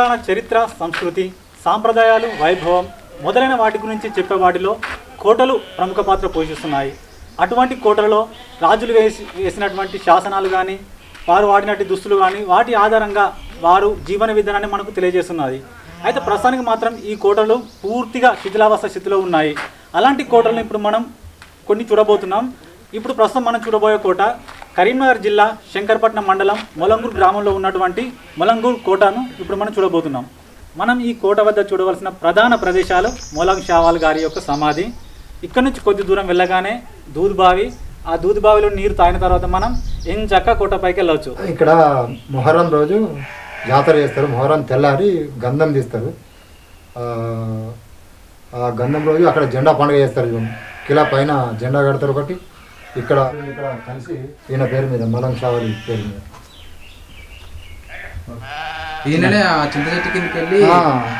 తెలంగాణ చరిత్ర సంస్కృతి సాంప్రదాయాలు వైభవం మొదలైన వాటి గురించి చెప్పే వాటిలో కోటలు ప్రముఖ పాత్ర పోషిస్తున్నాయి. అటువంటి కోటలలో రాజులు వేసి వేసినటువంటి శాసనాలు కానీ వారు వాడినటువంటి దుస్తులు కానీ వాటి ఆధారంగా వారు జీవన విధానాన్ని మనకు తెలియజేస్తున్నది అయితే ప్రస్తుతానికి మాత్రం ఈ కోటలు పూర్తిగా శిథిలావస్థ స్థితిలో ఉన్నాయి. అలాంటి కోటలను ఇప్పుడు మనం కొన్ని చూడబోతున్నాం. ఇప్పుడు ప్రస్తుతం మనం చూడబోయే కోట కరీంనగర్ జిల్లా శంకరపట్నం మండలం మొలంగూరు గ్రామంలో ఉన్నటువంటి మొలంగూరు కోటను ఇప్పుడు మనం చూడబోతున్నాం. మనం ఈ కోట వద్ద చూడవలసిన ప్రధాన ప్రదేశాలు మొలంగ్ షావాల్ గారి యొక్క సమాధి. ఇక్కడ నుంచి కొద్ది దూరం వెళ్ళగానే దూద్బావి. ఆ దూద్బావిలో నీరు తాగిన తర్వాత మనం ఎంచక్క కోట పైకి వెళ్ళవచ్చు. ఇక్కడ మొహరం రోజు జాతర చేస్తారు. మొహరం తెల్లారి గంధం తీస్తారు. ఆ, గంధం రోజు అక్కడ జెండా పండుగ చేస్తారు కిలా పైన జెండా కడతారు ఒకటి. ఇక్కడ ఇక్కడ కలిసి ఈయన పేరు మీద మలం షావలి పేరు మీద.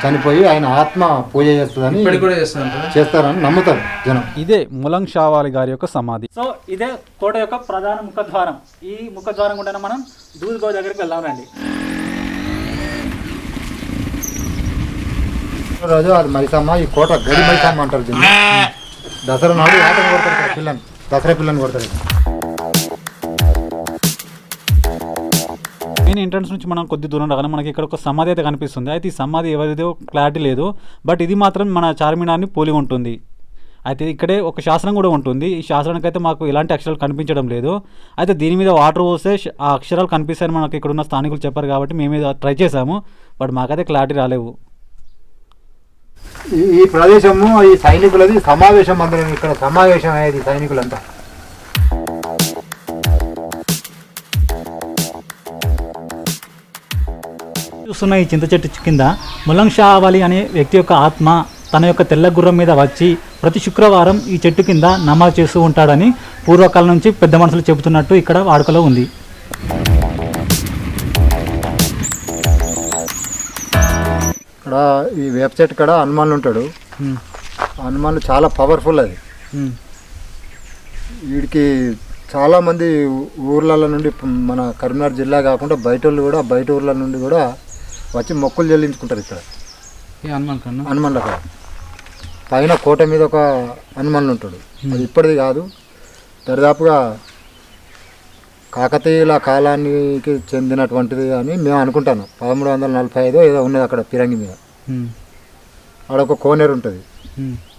చనిపోయి ఆయన ఆత్మ పూజ చేస్తుందని కూడా చేస్తారని నమ్ముతారు జనం. ఇదే ములంగ్ షావాలి గారి యొక్క సమాధి. సో ఇదే కోట యొక్క ప్రధాన ముఖద్వారం ఈ ముఖద్వారం గుండా మనం దూద్బావి దగ్గరికి వెళ్దాం రండి. రోజు అది మైసమ్మ ఈ కోట గడి మైసమ్మ అంటారు దీన్ని. దసరా నాడు ఆటను కొడతారు పిల్లని దసరా పిల్లని కొడతారు. మెయిన్ ఎంట్రన్స్ నుంచి మనం కొద్ది దూరం రాగానే మనకి ఇక్కడ ఒక సమాధి అయితే కనిపిస్తుంది. అయితే ఈ సమాధి ఎవరిదో క్లారిటీ లేదు. బట్ ఇది మాత్రం మన చార్మినార్ని పోలి ఉంటుంది. అయితే ఇక్కడే ఒక శాసనం కూడా ఉంటుంది. ఈ శాసనానికి అయితే మాకు ఎలాంటి అక్షరాలు కనిపించడం లేదు. అయితే దీని మీద వాటర్ పోస్తే ఆ అక్షరాలు కనిపిస్తాయని మనకి ఇక్కడ ఉన్న స్థానికులు చెప్పారు కాబట్టి మేము ఇది ట్రై చేసాము బట్ మాకైతే క్లారిటీ రాలేవు. ఈ ప్రదేశము ఈ సైనికులది సమావేశం మందిరం ఇక్కడ సమావేశం అయ్యేది సైనికులంతా. చూస్తున్న ఈ చింత చెట్టు కింద ములంగ్ షా అవాలి అనే వ్యక్తి యొక్క ఆత్మ తన యొక్క తెల్ల గుర్రం మీద వచ్చి ప్రతి శుక్రవారం ఈ చెట్టు కింద నమాజ్ చేస్తూ ఉంటాడని పూర్వకాలం నుంచి పెద్ద మనుషులు చెబుతున్నట్టు ఇక్కడ వాడుకలో ఉంది. ఇక్కడ ఈ చెట్టు కాడ హనుమాన్లు ఉంటాడు. ఆ హనుమాన్లు చాలా పవర్ఫుల్ అది. వీడికి చాలా మంది ఊర్ల నుండి మన కరీంనగర్ జిల్లా కాకుండా బయట వాళ్ళు కూడా బయట ఊర్ల నుండి కూడా వచ్చి మొక్కులు చెల్లించుకుంటారు ఇక్కడ. హనుమాన్ కన్నా హనుమాన్ల కాడ. పైన కోట మీద ఒక హనుమాన్లు ఉంటాడు. అది ఇప్పటిది కాదు. దరిదాపుగా కాకతీయుల కాలానికి చెందినటువంటిది అని మేము అనుకుంటాను. పదమూడు వందల నలభై ఐదు ఏదో ఉన్నది అక్కడ పిరంగి మీద. ఆడ ఒక కోనేరు ఉంటుంది.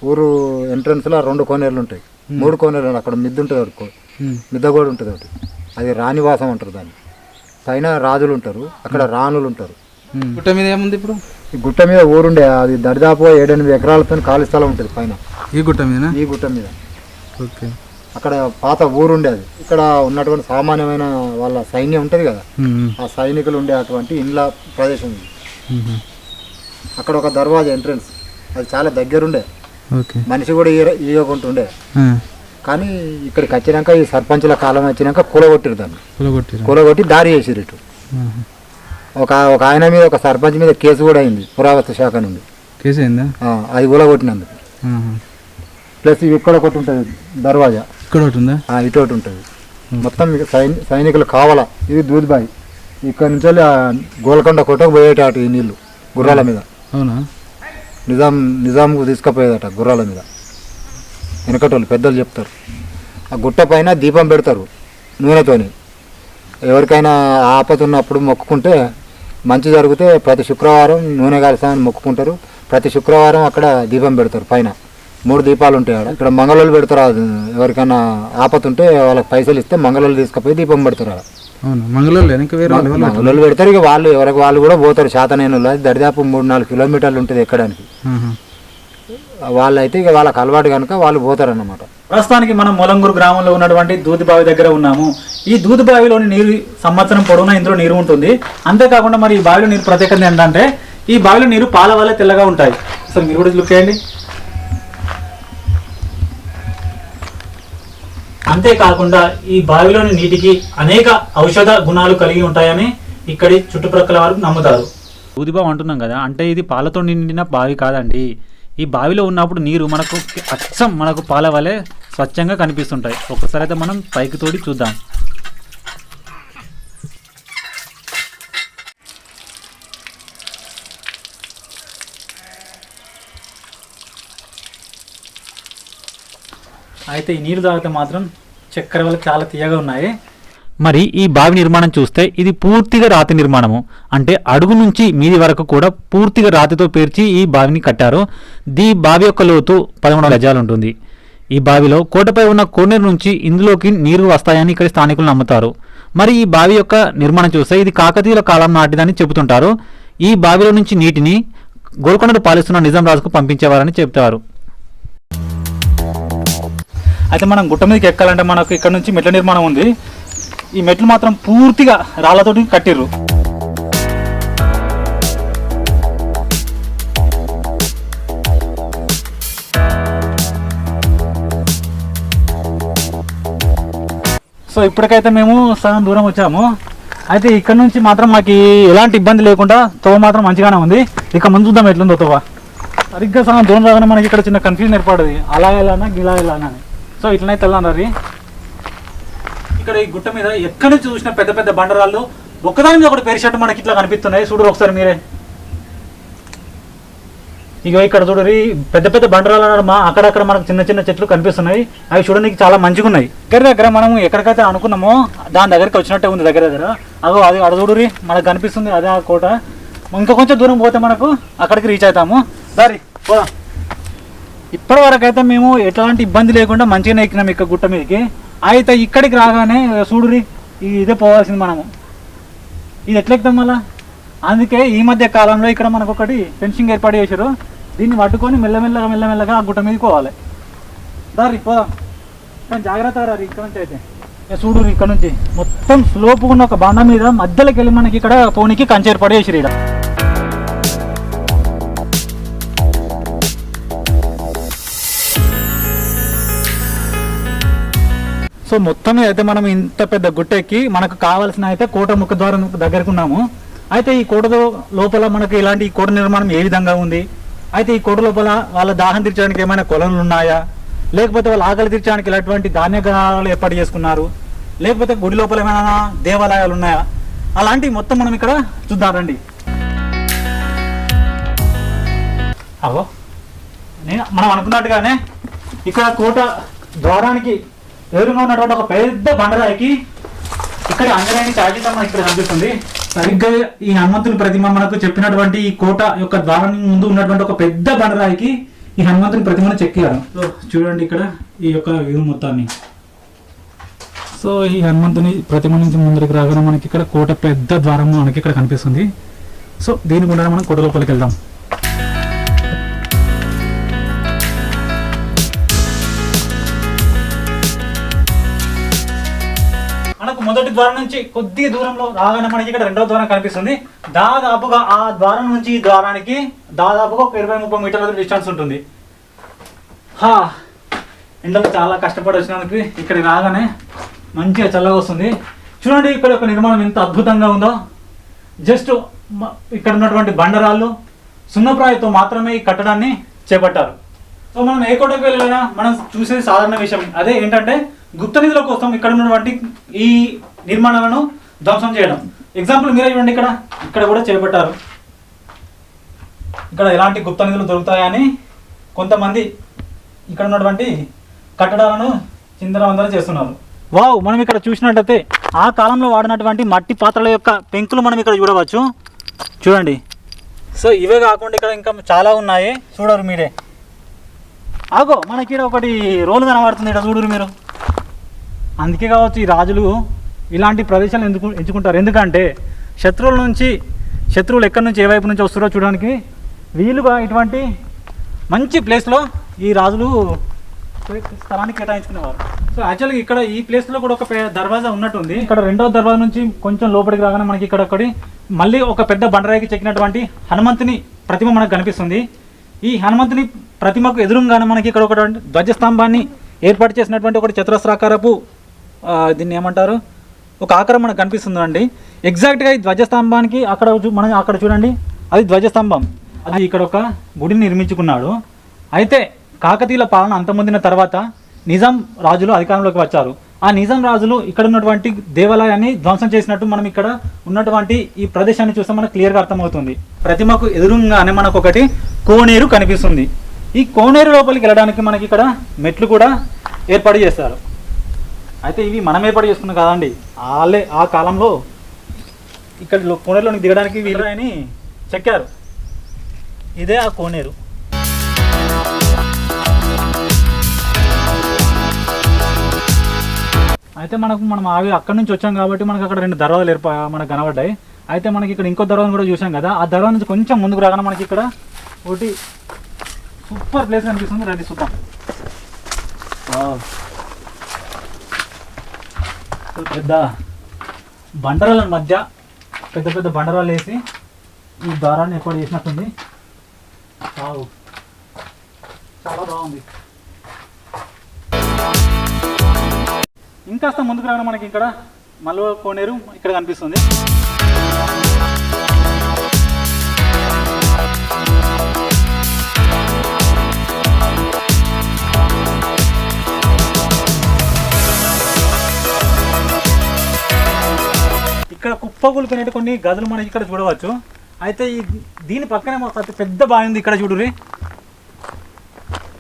ఊరు ఎంట్రన్స్లో రెండు కోనేరులు ఉంటాయి. మూడు కోనేరులు ఉన్నాయి. అక్కడ మిద్ద ఉంటుంది ఒకటి కో- మిద్ద కూడా ఉంటుంది ఒకటి అది రాణివాసం అంటారు దాన్ని. పైన రాజులు ఉంటారు. అక్కడ రాణులు ఉంటారు. గుట్ట మీద ఏముంది ఇప్పుడు? ఈ గుట్ట మీద ఊరుండే. అది దరిదాపుగా ఏడెనిమిది ఎకరాలతో ఖాళీ స్థలం ఉంటుంది పైన. ఈ గుట్ట మీదనా? ఈ గుట్ట మీద. ఓకే. అక్కడ పాత ఊరుండే అది. ఇక్కడ ఉన్నటువంటి సామాన్యమైన వాళ్ళ సైన్యం ఉంటుంది కదా. ఆ సైనికులు ఉండే అటువంటి ఇండ్ల ప్రదేశం అక్కడ ఒక దర్వాజా ఎంట్రన్స్. అది చాలా దగ్గరుండే. మనిషి కూడా ఈయకుంటుండే. కానీ ఇక్కడికి వచ్చినాక ఈ సర్పంచుల కాలం వచ్చినాక కూలగొట్టిరు దాన్ని. కూలగొట్టి దారి చేసిరు ఇటు. ఒక ఒక ఆయన మీద ఒక సర్పంచ్ మీద కేసు కూడా అయింది పురావస్తు శాఖ నుండి. కేసు అయిందా అది కూలగొట్టినందుకు. ప్లస్ ఇవి ఇక్కడ ఒకటి ఉంటుంది దర్వాజా. ఇక్కడ ఒకటి ఉందా? ఆ, ఇటు ఒకటి ఉంటుంది. మొత్తం ఇక సైని సైనికులు కావాలా. ఇది దూద్బాయి. ఇక్కడ నుంచి వెళ్ళి ఆ గోల్కొండ కోటకు పోయేటటు ఈ నీళ్ళు గుర్రాల మీద. అవునా? నిజాం నిజాంకు తీసుకుపోయేదట గుర్రాల మీద. వెనకటోళ్ళు పెద్దలు చెప్తారు. ఆ గుట్ట పైన దీపం పెడతారు నూనెతోని. ఎవరికైనా ఆపద ఉన్నప్పుడు మొక్కుకుంటే మంచి జరిగితే ప్రతి శుక్రవారం నూనె కాల్సామని మొక్కుకుంటారు. ప్రతి శుక్రవారం అక్కడ దీపం పెడతారు పైన. మూడు దీపాలు ఉంటాయి ఆడ. ఇక్కడ మంగళోళ్ళు పెడతారు అది ఎవరికైనా ఆపద ఉంటే వాళ్ళకి పైసలు ఇస్తే మంగళోళ్ళు తీసుకుపోయి దీపం పెడతారు ఆడ. మంగళూరు పెడతారు ఇక వాళ్ళు ఎవరికి వాళ్ళు కూడా పోతారు. శాతనైన దరిదాపు మూడు నాలుగు కిలోమీటర్లు ఉంటుంది ఎక్కడానికి. వాళ్ళైతే ఇక వాళ్ళకి అలవాటు కనుక వాళ్ళు పోతారన్నమాట. ప్రస్తుతానికి మనం మొలంగూరు గ్రామంలో ఉన్నటువంటి దూదిబావి దగ్గర ఉన్నాము. ఈ దూదిబావిలోని నీరు సంవత్సరం పొడవునా ఇందులో నీరు ఉంటుంది. అంతేకాకుండా మరి ఈ బావిలో నీరు ప్రత్యేకత ఏంటంటే ఈ బావిలో నీరు పాల వల్లే తెల్లగా ఉంటాయి. అసలు మీరు కూడా లుక్ చేయండి. అంతేకాకుండా ఈ బావిలోని నీటికి అనేక ఔషధ గుణాలు కలిగి ఉంటాయని ఇక్కడి చుట్టుప్రక్కల వారు నమ్ముతారు. ఊదిబావి అంటున్నాం కదా అంటే ఇది పాలతో నిండిన బావి కాదండి. ఈ బావిలో ఉన్నప్పుడు నీరు మనకు అచ్చం మనకు పాల వలె స్వచ్ఛంగా కనిపిస్తుంటాయి. ఒకసారి అయితే మనం పైకి తోడి చూద్దాం. అయితే ఈ నీరు తాగితే మాత్రం చక్కెర వల్ల చాలా తీయగా ఉన్నాయి. మరి ఈ బావి నిర్మాణం చూస్తే ఇది పూర్తిగా రాతి నిర్మాణము. అంటే అడుగు నుంచి మీది వరకు కూడా పూర్తిగా రాతితో పేర్చి ఈ బావిని కట్టారు. దీ బావి యొక్క లోతు పదమూడు గజాలు ఉంటుంది. ఈ బావిలో కోటపై ఉన్న కోనేరు నుంచి ఇందులోకి నీరు వస్తాయని ఇక్కడ స్థానికులు నమ్ముతారు. మరి ఈ బావి యొక్క నిర్మాణం చూస్తే ఇది కాకతీయుల కాలం నాటిదని చెబుతుంటారు. ఈ బావిలో నుంచి నీటిని గోల్కొండను పాలిస్తున్న నిజాం రాజుకు పంపించేవారని చెప్తారు అయితే మనం గుట్ట మీదకి ఎక్కాలంటే మనకు ఇక్కడ నుంచి మెట్ల నిర్మాణం ఉంది. ఈ మెట్లు మాత్రం పూర్తిగా రాళ్ళతోటి కట్టిర్రు. సో ఇప్పటికైతే మేము సగం దూరం వచ్చాము. అయితే ఇక్కడ నుంచి మాత్రం మాకు ఎలాంటి ఇబ్బంది లేకుండా తోవ మాత్రం మంచిగానే ఉంది. ఇక ముందు చూద్దాం ఎట్లుందో తోవ. సరిగ్గా సగం దూరం రాగానే మనకి ఇక్కడ చిన్న కన్ఫ్యూజన్ ఏర్పడదు. అలా ఎలానా గిలా ఎలానా అని. సో ఇట్లనైతే వెళ్ళాను ఇక్కడ ఈ గుట్ట మీద ఎక్కడి నుంచి చూసిన పెద్ద పెద్ద బండరాళ్ళు ఒకదాని మీద ఒకటి పెరిషట్టు మనకి ఇట్లా కనిపిస్తున్నాయి. చూడరు ఒకసారి మీరే. ఇగో ఇక్కడ చూడరి పెద్ద పెద్ద బండరాలు అన్నాడు మా అక్కడక్కడ మనకు చిన్న చిన్న చెట్లు కనిపిస్తున్నాయి. అవి చూడడానికి చాలా మంచిగా ఉన్నాయి దగ్గర దగ్గర మనం ఎక్కడికైతే అనుకున్నామో దాని దగ్గరికి వచ్చినట్టే ఉంది దగ్గర దగ్గర. అగో అది అడ చూడరి మనకు కనిపిస్తుంది అదే ఆ కోట. ఇంకా కొంచెం దూరం పోతే మనకు అక్కడికి రీచ్ అవుతాము. సరే పోదాం. ఇప్పటివరకు అయితే మేము ఎట్లాంటి ఇబ్బంది లేకుండా మంచిగానే ఎక్కినాం ఇక్కడ గుట్ట మీదకి. అయితే ఇక్కడికి రాగానే చూడురి ఇదే పోవాల్సింది మనము. ఇది ఎట్లా ఎక్కుతాం మళ్ళా? అందుకే ఈ మధ్య కాలంలో ఇక్కడ మనకు ఒకటి ఫెన్సింగ్ ఏర్పాటు చేశారు. దీన్ని పట్టుకొని మెల్లమెల్లగా మెల్లమెల్లగా ఆ గుట్ట మీదకి పోవాలి. దారి పోదాం. కానీ జాగ్రత్త రారు ఇక్కడ నుంచి అయితే. చూడు ఇక్కడ నుంచి. మొత్తం స్లోపు ఉన్న ఒక బండ మీద మధ్యలోకి వెళ్ళి మనకి ఇక్కడ పోనీకి కంచి ఏర్పాటు చేసిరు ఇక్కడ సో మొత్తం మీద అయితే మనం ఇంత పెద్ద గుట్టెక్కి మనకు కావాల్సిన అయితే కోట ముఖ ద్వారం దగ్గరకు ఉన్నాము అయితే ఈ కోట లోపల మనకు ఇలాంటి కోట నిర్మాణం ఏ విధంగా ఉంది? అయితే ఈ కోట లోపల వాళ్ళ దాహం తీర్చడానికి ఏమైనా కొలనులు ఉన్నాయా? లేకపోతే వాళ్ళు ఆకలి తీర్చడానికి ఇలాంటి ధాన్యగ్రహాలు ఏర్పాటు చేసుకున్నారు? లేకపోతే గుడి లోపల ఏమైనా దేవాలయాలు ఉన్నాయా? అలాంటివి మొత్తం మనం ఇక్కడ చూద్దామండి అవో నేను మనం అనుకున్నట్టుగానే ఇక్కడ కోట ద్వారానికి ఎదురుగా ఉన్నటువంటి ఒక పెద్ద బండరాయికి ఇక్కడ అంజనేయుని చాకితం మనకి ఇక్కడ కనిపిస్తుంది. సరిగ్గా ఈ హనుమంతుని ప్రతిమ మనకు చెప్పినటువంటి ఈ కోట యొక్క ద్వారం ముందు ఉన్నటువంటి ఒక పెద్ద బండరాయికి ఈ హనుమంతుని ప్రతిమను చెక్కారు. సో చూడండి ఇక్కడ ఈ యొక్క వ్యూ మొత్తాన్ని. సో ఈ హనుమంతుని ప్రతిమ నుంచి ముందరికి రాగానే మనకి ఇక్కడ కోట పెద్ద ద్వారం మనకి ఇక్కడ కనిపిస్తుంది. సో దీని గుండా మనం కోట లోపలికి వెళ్దాం. మొదటి ద్వారం నుంచి కొద్ది దూరంలో రాగానే మనకి ఇక్కడ రెండో ద్వారం కనిపిస్తుంది. దాదాపుగా ఆ ద్వారం నుంచి ఈ ద్వారానికి దాదాపుగా ఒక ఇరవై ముప్పై మీటర్ల డిస్టెన్స్ ఉంటుంది. హా ఎండలు చాలా కష్టపడి వచ్చినందుకు ఇక్కడ రాగానే మంచిగా చల్లగా వస్తుంది. చూడండి ఇక్కడ ఒక నిర్మాణం ఎంత అద్భుతంగా ఉందో. జస్ట్ ఇక్కడ ఉన్నటువంటి బండరాళ్ళు సున్నప్రాయతో మాత్రమే ఈ కట్టడాన్ని చేపట్టారు. సో మనం ఏ కోటకు వెళ్ళినా మనం చూసేది సాధారణ విషయం. అదే ఏంటంటే గుప్త నిధుల కోసం ఇక్కడ ఉన్నటువంటి ఈ నిర్మాణాలను ధ్వంసం చేయడం. ఎగ్జాంపుల్ మీరే చూడండి ఇక్కడ. ఇక్కడ కూడా చేపట్టారు. ఇక్కడ ఎలాంటి గుప్త నిధులు దొరుకుతాయని కొంతమంది ఇక్కడ ఉన్నటువంటి కట్టడాలను చిందరవందర చేస్తున్నారు. వావ్ మనం ఇక్కడ చూసినట్టయితే ఆ కాలంలో వాడినటువంటి మట్టి పాత్రల యొక్క పెంకులు మనం ఇక్కడ చూడవచ్చు. చూడండి. సో ఇవే కాకుండా ఇక్కడ ఇంకా చాలా ఉన్నాయి. చూడరు మీరే. ఆగో మనకి ఇక్కడ ఒకటి రోలు కనబడుతుంది ఇక్కడ చూడరు మీరు. అందుకే కావచ్చు ఈ రాజులు ఇలాంటి ప్రదేశాలు ఎందుకు ఎంచుకుంటారు? ఎందుకంటే శత్రువుల నుంచి శత్రువులు ఎక్కడి నుంచి ఏ వైపు నుంచి వస్తారో చూడడానికి వీలుగా ఇటువంటి మంచి ప్లేస్లో ఈ రాజులు స్థలాన్ని కేటాయించుకునేవారు. సో యాక్చువల్గా ఇక్కడ ఈ ప్లేస్లో కూడా ఒక దర్వాజా ఉన్నట్టుంది. ఇక్కడ రెండవ దర్వాజా నుంచి కొంచెం లోపలికి రాగానే మనకి ఇక్కడ ఒకటి మళ్ళీ ఒక పెద్ద బండరాయికి చెక్కినటువంటి హనుమంతుని ప్రతిమ మనకు కనిపిస్తుంది. ఈ హనుమంతుని ప్రతిమకు ఎదురుగానే మనకి ఇక్కడ ఒక ధ్వజస్తంభాన్ని ఏర్పాటు చేసినటువంటి ఒకటి చతురస్రాకారపు దీన్ని ఏమంటారు? ఒక ఆక్రమణ మనకు కనిపిస్తుంది అండి ఎగ్జాక్ట్గా ఈ ధ్వజస్తంభానికి అక్కడ చూ- మనం అక్కడ చూడండి. అది ధ్వజస్తంభం. అది ఇక్కడ ఒక గుడిని నిర్మించుకున్నాడు. అయితే కాకతీయుల పాలన అంతమొందిన తర్వాత నిజాం రాజులు అధికారంలోకి వచ్చారు. ఆ నిజాం రాజులు ఇక్కడ ఉన్నటువంటి దేవాలయాన్ని ధ్వంసం చేసినట్టు మనం ఇక్కడ ఉన్నటువంటి ఈ ప్రదేశాన్ని చూస్తే మనకు క్లియర్గా అర్థమవుతుంది. ప్రతిమకు ఎదురుగానే మనకు ఒకటి కోనేరు కనిపిస్తుంది. ఈ కోనేరు లోపలికి వెళ్ళడానికి మనకి ఇక్కడ మెట్లు కూడా ఏర్పాటు చేస్తారు అయితే ఇవి మనం ఏర్పాటు చేసుకున్నాం కదండి. వాళ్ళే ఆ కాలంలో ఇక్కడ లో- కోనేరులోనికి దిగడానికి వీలు అని చెక్కారు. ఇదే ఆ కోనేరు. అయితే మనకు మనం అవి అక్కడి నుంచి వచ్చాం కాబట్టి మనకు అక్కడ రెండు దర్వాజాలు ఏర్పా మనకు కనబడ్డాయి. అయితే మనకి ఇక్కడ ఇంకో దర్వాజను కూడా చూసాం కదా. ఆ దర్వాజ నుంచి కొంచెం ముందుకు రాగానే మనకి ఇక్కడ ఒకటి సూపర్ ప్లేస్ అనిపిస్తుంది రండి చూద్దాం. పెద్ద బండరాల మధ్య పెద్ద పెద్ద బండరాలు వేసి ఈ దారాన్ని ఏర్పాటు చేసినట్టుంది. వావ్. చాలా బాగుంది. ఇంకాస్త ముందుకు రావడం మనకి ఇక్కడ మల్వ కోనేరు ఇక్కడ కనిపిస్తుంది. ఇక్కడ కుప్పగొలిపోయినట్టు కొన్ని గదులు మనం ఇక్కడ చూడవచ్చు. అయితే ఈ దీని పక్కనే మాకు అతి పెద్ద బావి ఉంది ఇక్కడ చూడుర్రి.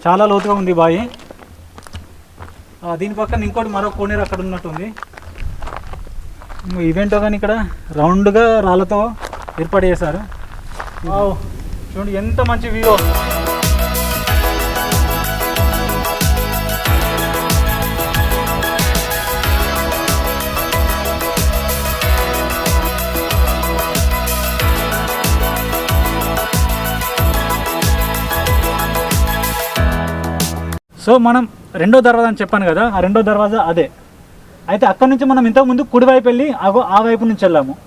చాలా లోతుగా ఉంది బావి. దీని పక్కన ఇంకోటి మరో కోనేరు అక్కడ ఉన్నట్టుంది ఇవేంటో కానీ ఇక్కడ రౌండ్గా రాళ్ళతో ఏర్పాటు చేశారు. వావ్, చూడండి ఎంత మంచి వ్యూ. సో మనం రెండో దర్వాజా అని చెప్పాను కదా ఆ రెండో దర్వాజా అదే. అయితే అక్కడి నుంచి మనం ఇంతకు ముందు వెళ్ళి అగో ఆ వైపు నుంచి వెళ్ళాము.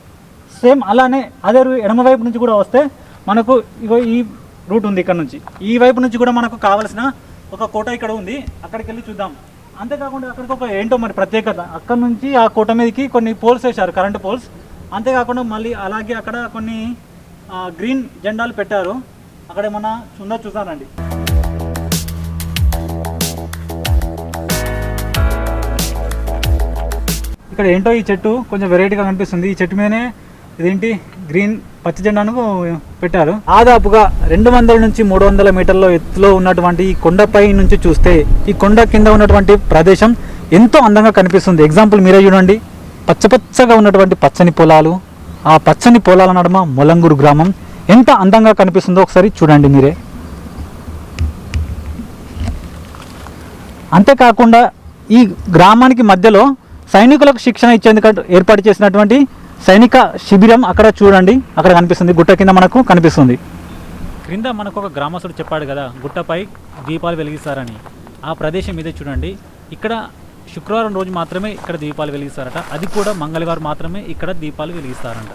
సేమ్ అలానే అదే రూ- ఎడమ వైపు నుంచి కూడా వస్తే మనకు ఇగో ఈ రూట్ ఉంది ఇక్కడ నుంచి. ఈ వైపు నుంచి కూడా మనకు కావాల్సిన ఒక కోట ఇక్కడ ఉంది అక్కడికి వెళ్ళి చూద్దాం. అంతేకాకుండా అక్కడికి ఒక ఏంటో మరి ప్రత్యేకత. అక్కడ నుంచి ఆ కోట మీదకి కొన్ని పోల్స్ వేశారు కరెంటు పోల్స్. అంతేకాకుండా మళ్ళీ అలాగే అక్కడ కొన్ని గ్రీన్ జెండాలు పెట్టారు. అక్కడ ఏమన్నా ఉందో చూసానండి ఇక్కడ ఏంటో ఈ చెట్టు కొంచెం వెరైటీగా కనిపిస్తుంది. ఈ చెట్టు మీదనే ఇదేంటి? గ్రీన్ పచ్చ జెండాను పెట్టారు. దాదాపుగా రెండు వందల నుంచి మూడు వందల మీటర్ల ఎత్తులో ఉన్నటువంటి ఈ కొండపై నుంచి చూస్తే ఈ కొండ కింద ఉన్నటువంటి ప్రదేశం ఎంతో అందంగా కనిపిస్తుంది. ఎగ్జాంపుల్ మీరే చూడండి. పచ్చపచ్చగా ఉన్నటువంటి పచ్చని పొలాలు ఆ పచ్చని పొలాల నడుమ మొలంగూరు గ్రామం ఎంత అందంగా కనిపిస్తుందో ఒకసారి చూడండి మీరే. అంతేకాకుండా ఈ గ్రామానికి మధ్యలో సైనికులకు శిక్షణ ఇచ్చేందుకు ఏర్పాటు చేసినటువంటి సైనిక శిబిరం అక్కడ చూడండి. అక్కడ కనిపిస్తుంది. గుట్ట కింద మనకు కనిపిస్తుంది. క్రింద మనకు ఒక గ్రామస్తుడు చెప్పాడు కదా గుట్టపై దీపాలు వెలిగిస్తారని. ఆ ప్రదేశం ఇదే చూడండి. ఇక్కడ శుక్రవారం రోజు మాత్రమే ఇక్కడ దీపాలు వెలిగిస్తారట. అది కూడా మంగళవారం మాత్రమే ఇక్కడ దీపాలు వెలిగిస్తారంట.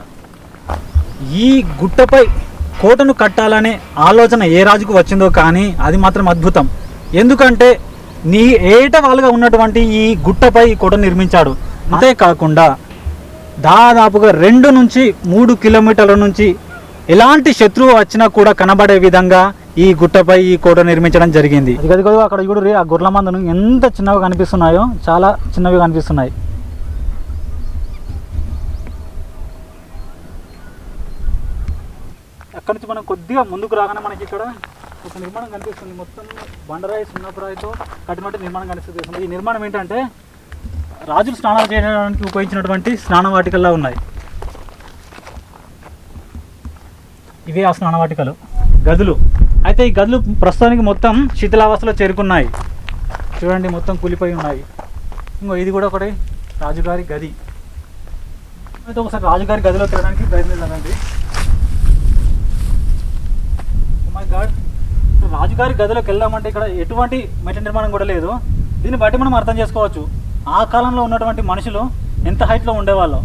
ఈ గుట్టపై కోటను కట్టాలనే ఆలోచన ఏ రాజుకు వచ్చిందో కానీ అది మాత్రం అద్భుతం. ఎందుకంటే నీ ఏట వాళ్ళుగా ఉన్నటువంటి ఈ గుట్టపై ఈ నిర్మించాడు. అంతేకాకుండా దాదాపుగా రెండు నుంచి మూడు కిలోమీటర్ల నుంచి ఎలాంటి శత్రువు వచ్చినా కూడా కనబడే విధంగా ఈ గుట్టపై ఈ కోట నిర్మించడం జరిగింది. అది అక్కడ చూడు ఆ గుర్ల మందను ఎంత చిన్నగా కనిపిస్తున్నాయో చాలా చిన్నవి కనిపిస్తున్నాయి. అక్కడ నుంచి మనం కొద్దిగా ముందుకు రాగానే మనకి ఇక్కడ ఒక నిర్మాణం కనిపిస్తుంది. మొత్తం బండరాయి సున్నపురాయితో కట్టినట్టు నిర్మాణం కనిపిస్తుంది. ఈ నిర్మాణం ఏంటంటే రాజులు స్నానాలు చేయడానికి ఉపయోగించినటువంటి స్నాన వాటికల్లా ఉన్నాయి. ఇవే ఆ స్నాన వాటికలు. గదులు. అయితే ఈ గదులు ప్రస్తుతానికి మొత్తం శిథిలావస్థలో చేరుకున్నాయి. చూడండి మొత్తం కూలిపోయి ఉన్నాయి. ఇంకో ఇది కూడా ఒకటి రాజుగారి గది. అయితే ఒకసారి రాజుగారి గదిలో తిరగడానికి ప్రయత్నిద్దామండి మై oh గాడ్ రాజుగారి గదిలోకి వెళ్దామంటే ఇక్కడ ఎటువంటి మెట్ల నిర్మాణం కూడా లేదు. దీన్ని బట్టి మనం అర్థం చేసుకోవచ్చు. ఆ కాలంలో ఉన్నటువంటి మనుషులు ఎంత హైట్లో ఉండేవాళ్ళు?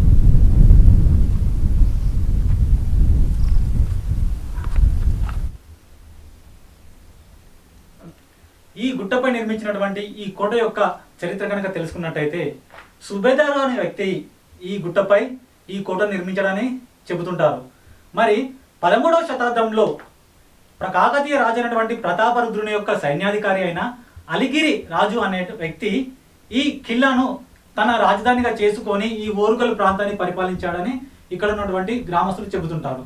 ఈ గుట్టపై నిర్మించినటువంటి ఈ కోట యొక్క చరిత్ర కనుక తెలుసుకున్నట్టయితే సుబేదారు అనే వ్యక్తి ఈ గుట్టపై ఈ కోట నిర్మించడని చెబుతుంటారు. మరి పదమూడవ శతాబ్దంలో కాకతీయ రాజు అయినటువంటి ప్రతాపరుద్రుని యొక్క సైన్యాధికారి అయిన అలిగిరి రాజు అనే వ్యక్తి ఈ ఖిల్లాను తన రాజధానిగా చేసుకొని ఈ ఓరుగల్ ప్రాంతాన్ని పరిపాలించాడని ఇక్కడ ఉన్నటువంటి గ్రామస్తులు చెబుతుంటారు.